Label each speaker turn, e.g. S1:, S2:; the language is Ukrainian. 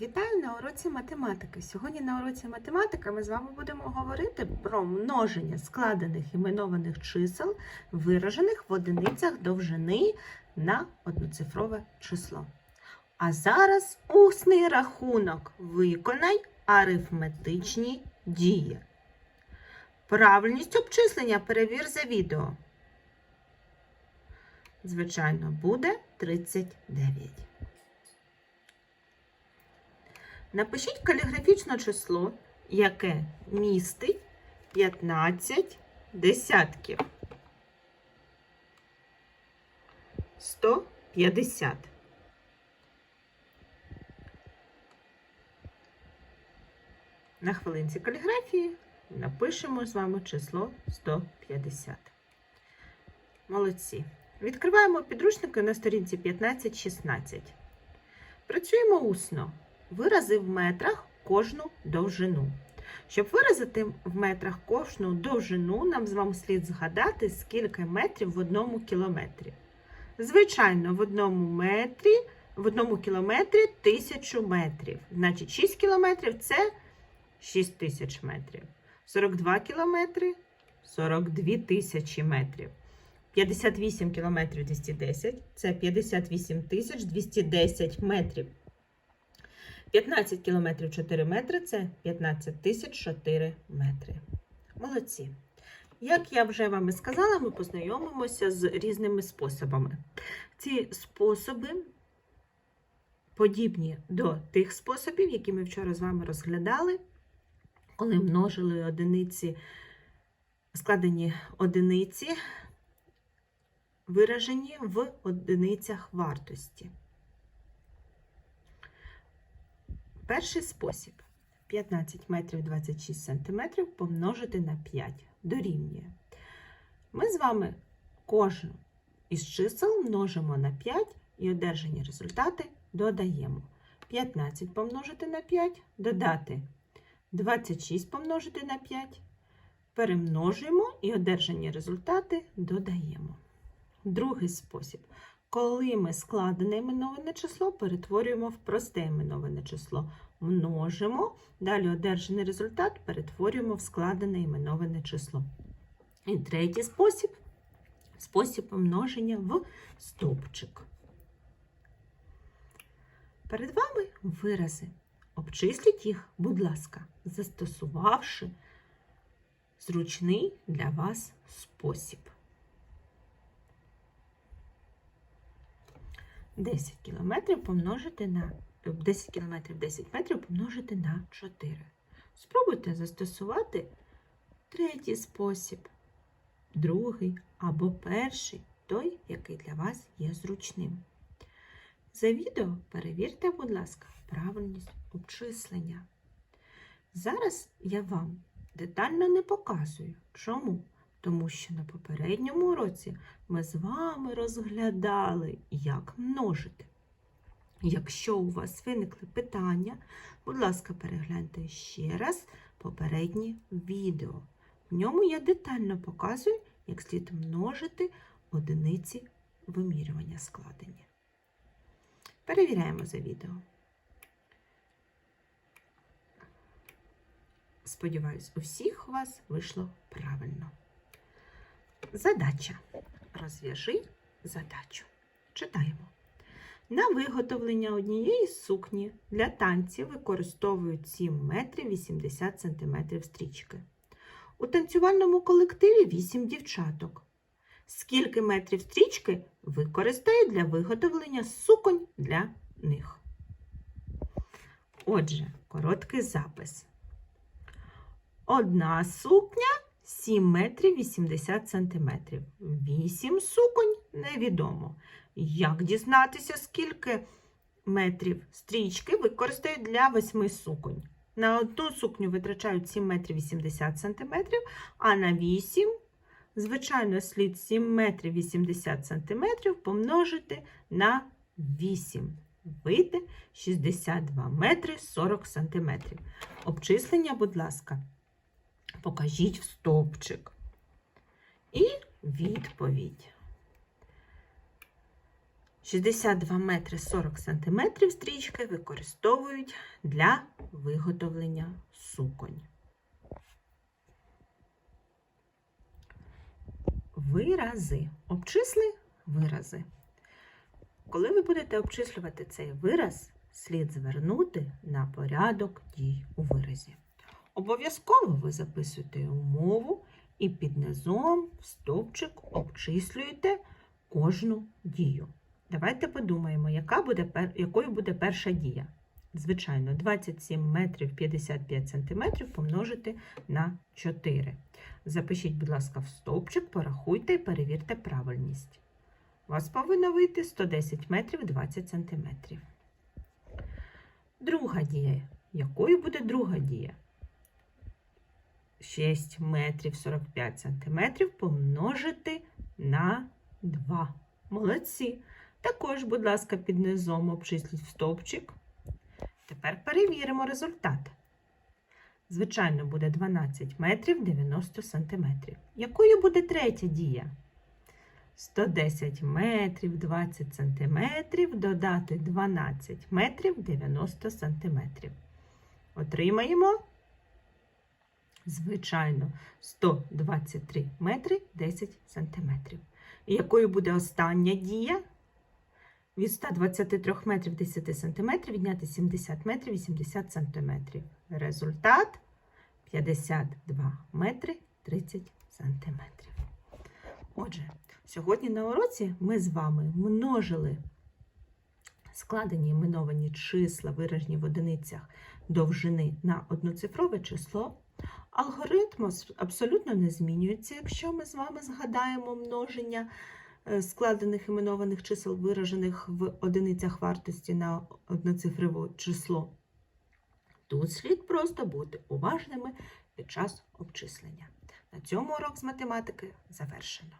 S1: Вітаю на уроці математики. Сьогодні на уроці математики ми з вами будемо говорити про множення складених іменованих чисел, виражених в одиницях довжини на одноцифрове число. А зараз усний рахунок. Виконай арифметичні дії. Правильність обчислення перевір за відео. Звичайно, буде 39. Напишіть каліграфічне число, яке містить 15 десятків. 150. На хвилинці каліграфії напишемо з вами число 150. Молодці. Відкриваємо підручники на сторінці 15-16. Працюємо усно. Вирази в метрах кожну довжину. Щоб виразити в метрах кожну довжину, нам з вами слід згадати, скільки метрів в одному кілометрі. Звичайно, в одному метрі, в одному кілометрі тисячу метрів. Значить, 6 кілометрів це 6 тисяч метрів. 42 кілометри 42 тисячі метрів. 58 кілометрів 210 це 58 тисяч 210 метрів. 15 кілометрів 4 метри це 15 тисяч 4 метри. Молодці. Як я вже вам і сказала, ми познайомимося з різними способами. Ці способи подібні до тих способів, які ми вчора з вами розглядали, коли множили одиниці, складені одиниці, виражені в одиницях вартості. Перший спосіб 15 метрів 26 сантиметрів помножити на 5 дорівнює. Ми з вами кожну із чисел множимо на 5 і одержані результати додаємо. 15 помножити на 5, додати 26 помножити на 5, перемножуємо і одержані результати додаємо. Другий спосіб. Коли ми складене іменоване число перетворюємо в просте іменоване число. Множимо, далі одержаний результат перетворюємо в складене іменоване число. І третій спосіб спосіб множення в стовпчик. Перед вами вирази. Обчисліть їх, будь ласка, застосувавши зручний для вас спосіб. 10 кілометрів помножити на 10 кілометрів 10 метрів помножити на 4. Спробуйте застосувати третій спосіб, другий або перший, той, який для вас є зручним. За відео перевірте, будь ласка, правильність обчислення. Зараз я вам детально не показую. Чому? Тому що на попередньому уроці ми з вами розглядали, як множити. Якщо у вас виникли питання, будь ласка, перегляньте ще раз попереднє відео. В ньому я детально показую, як слід множити одиниці вимірювання складення. Перевіряємо за відео. Сподіваюсь, у всіх у вас вийшло правильно. Задача. Розв'яжи задачу. Читаємо. На виготовлення однієї сукні для танців використовують 7 метрів 80 сантиметрів стрічки. У танцювальному колективі 8 дівчаток. Скільки метрів стрічки використають для виготовлення суконь для них? Отже, короткий запис. Одна сукня 7 метрів 80 сантиметрів. 8 суконь невідомо. Як дізнатися, скільки метрів стрічки використають для 8 суконь? На одну сукню витрачають 7 метрів 80 сантиметрів, а на 8, звичайно, слід 7 метрів 80 сантиметрів помножити на 8. Вийде 62 метри 40 сантиметрів. Обчислення, будь ласка покажіть стовпчик. І відповідь. 62 метри 40 сантиметрів стрічки використовують для виготовлення суконь. Вирази. Обчисли вирази. Коли ви будете обчислювати цей вираз, слід звернути на порядок дій у виразі. Обов'язково ви записуєте умову і під низом в стовпчик обчислюєте кожну дію. Давайте подумаємо, яка буде, якою буде перша дія. Звичайно, 27 метрів 55 сантиметрів помножити на 4. Запишіть, будь ласка, в стовпчик, порахуйте і перевірте правильність. У вас повинно вийти 110 метрів 20 сантиметрів. Друга дія. Якою буде друга дія? 6 метрів 45 сантиметрів помножити на 2. Молодці. Також, будь ласка, під низом обчисліть стовпчик. Тепер перевіримо результат. Звичайно, буде 12 метрів 90 сантиметрів. Якою буде третя дія? 110 метрів 20 сантиметрів додати 12 метрів 90 сантиметрів. Отримаємо, звичайно, 123 метри 10 сантиметрів. І якою буде остання дія? Від 123 метрів 10 сантиметрів відняти 70 метрів 80 сантиметрів. Результат 52 метри 30 сантиметрів. Отже, сьогодні на уроці ми з вами множили складені іменовані числа, виражені в одиницях довжини на одноцифрове число. Алгоритм абсолютно не змінюється, якщо ми з вами згадаємо множення е, складених іменованих чисел, виражених в одиницях вартості на одноцифрове число. Тут слід просто бути уважними під час обчислення. На цьому урок з математики завершено.